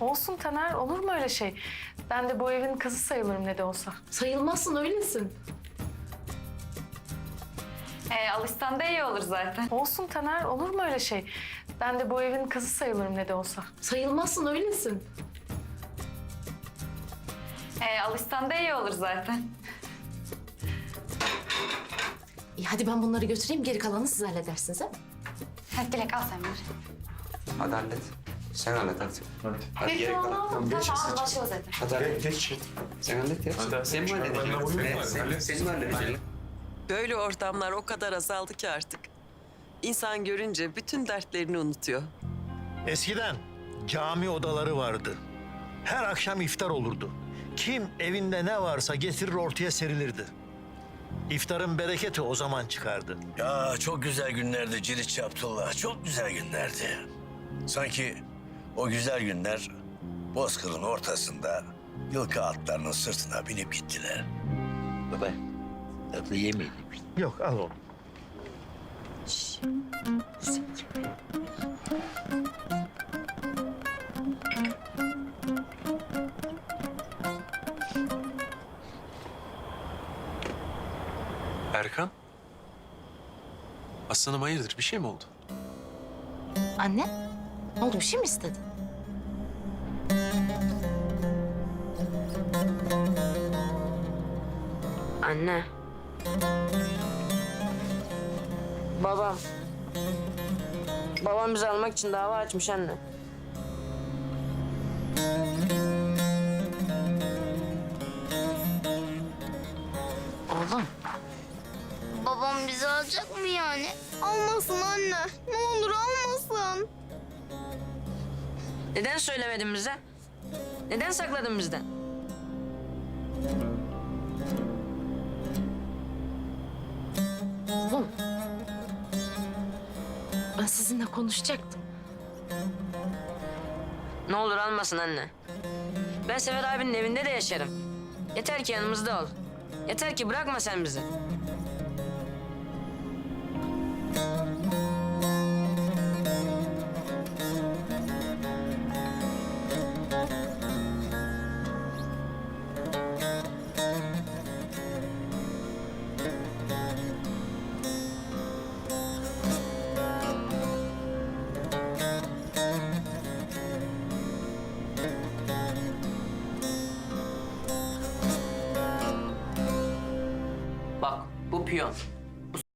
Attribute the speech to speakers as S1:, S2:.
S1: Olsun Taner, olur mu öyle şey? Ben de bu evin kızı sayılırım ne de olsa.
S2: Sayılmazsın öylesin.
S3: Ee, alışsan da iyi olur zaten.
S1: Olsun Taner, olur mu öyle şey? Ben de bu evin kızı sayılırım ne de olsa.
S2: Sayılmazsın öylesin.
S3: Ee, alışsan da iyi olur zaten.
S2: İyi hadi ben bunları götüreyim geri kalanını siz halledersiniz ha?
S3: Hadi Dilek al sen bunu.
S4: Hadi hallet. Sen hallet hadi. Hadi. Hadi geri kalan.
S3: Tamam başlıyoruz zaten.
S4: Hadi hallet.
S5: Geç.
S4: Sen hallet ya.
S5: Hadi.
S4: Sen mi halledeceksin?
S5: Ben de
S4: Evet,
S5: var.
S4: sen-
S5: Hallet.
S4: Sen mi halledeceksin?
S6: Böyle ortamlar o kadar azaldı ki artık. İnsan görünce bütün dertlerini unutuyor.
S7: Eskiden cami odaları vardı. Her akşam iftar olurdu. Kim evinde ne varsa getirir ortaya serilirdi. İftarın bereketi o zaman çıkardı.
S8: Ya çok güzel günlerdi Ciriç Abdullah. Çok güzel günlerdi. Sanki o güzel günler Bozkır'ın ortasında yılkı atlarının sırtına binip gittiler. Baba, tatlı yemeyelim.
S7: Yok al onu.
S5: Erkan. Aslanım hayırdır? Bir şey mi oldu?
S2: Anne ne oldu bir şey mi istedin?
S9: Anne. Babam. Babam bizi almak için dava açmış anne.
S2: Oğlum
S10: Babam bizi alacak mı yani? Almasın anne. Ne olur almasın.
S9: Neden söylemedin bize? Neden sakladın bizden?
S2: Ben sizinle konuşacaktım.
S9: Ne olur almasın anne. Ben Sefer abinin evinde de yaşarım. Yeter ki yanımızda ol. Yeter ki bırakma sen bizi. Bak bu piyon.